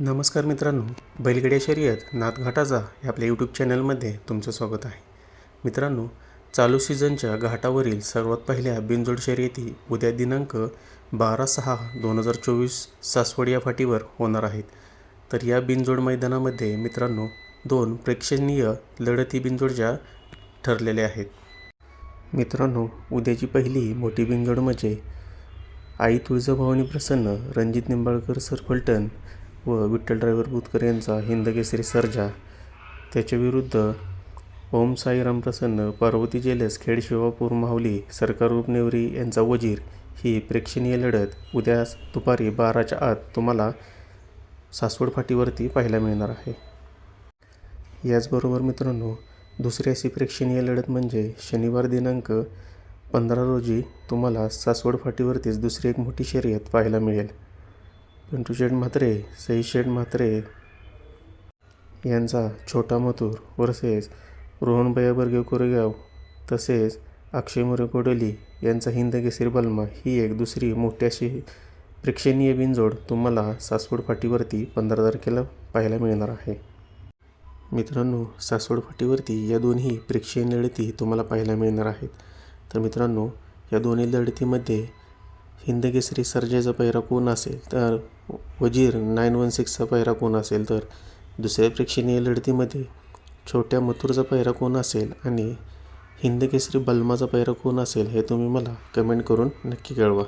नमस्कार मित्रांनो बैलगड्या शर्यत नाथघाटाचा या आपल्या यूट्यूब चॅनलमध्ये तुमचं स्वागत आहे. मित्रांनो चालू सीझनच्या घाटावरील सर्वात पहिल्या बिनजोड शर्यती उद्या दिनांक बारा सहा दोन हजार चोवीस सासवड या फाटीवर होणार आहेत. तर या बिनजोड मैदानामध्ये मित्रांनो दोन प्रेक्षणीय लढती बिनजोडच्या ठरलेल्या आहेत. मित्रांनो उद्याची पहिली मोठी बिनजोड म्हणजे आई तुळजाभवानी प्रसन्न रणजित निंबाळकर सर फलटण व विठ्ठल ड्रायव्हर बुतकर यांचा हिंदकेसरी सर्जा. त्याच्याविरुद्ध ओम साईराम प्रसन्न पार्वती जेलस खेड शिवापूर माहुली सरकार उपनेवरी यांचा वजीर ही प्रेक्षणीय लढत उद्या दुपारी बाराच्या आत तुम्हाला सासवड फाटीवरती पाहायला मिळणार आहे. याचबरोबर मित्रांनो दुसरी अशी प्रेक्षणीय लढत म्हणजे शनिवार दिनांक पंधरा रोजी तुम्हाला सासवड फाटीवरतीच दुसरी एक मोठी शर्यत पाहायला मिळेल. पिंटू शेठ म्हात्रे सई शेठ म्हात्रे यांचा छोटा मथुर वर्सेस रोहनभैया बर्गे कोरेगाव तसेच अक्षय मोरे कोडोली यांचा हिंद केसरी बलमा ही एक दुसरी मोठी अशी प्रेक्षणीय बिनजोड तुम्हाला सासवड फाटीवरती पंधरा तारखेला पाहायला मिळणार आहे. मित्रांनो सासवड फाटीवरती या दोन्ही प्रेक्षणीय लढती तुम्हाला पाहायला मिळणार आहेत. तर मित्रांनो या दोन्ही लढतीमध्ये हिंदकेसरी सर्जेचा पहिरा कोण असेल तर वजीर नाईन वन सिक्सचा पहिरा कोण असेल तर दुसऱ्या प्रेक्षणीय लढतीमध्ये छोट्या मथुरचा पहिरा कोण असेल आणि हिंदकेसरी बलमाचा पहिरा कोण असेल हे तुम्ही मला कमेंट करून नक्की कळवा.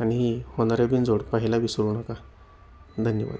आणि ही होणाऱ्या बिनजोड पाहायला विसरू नका. धन्यवाद.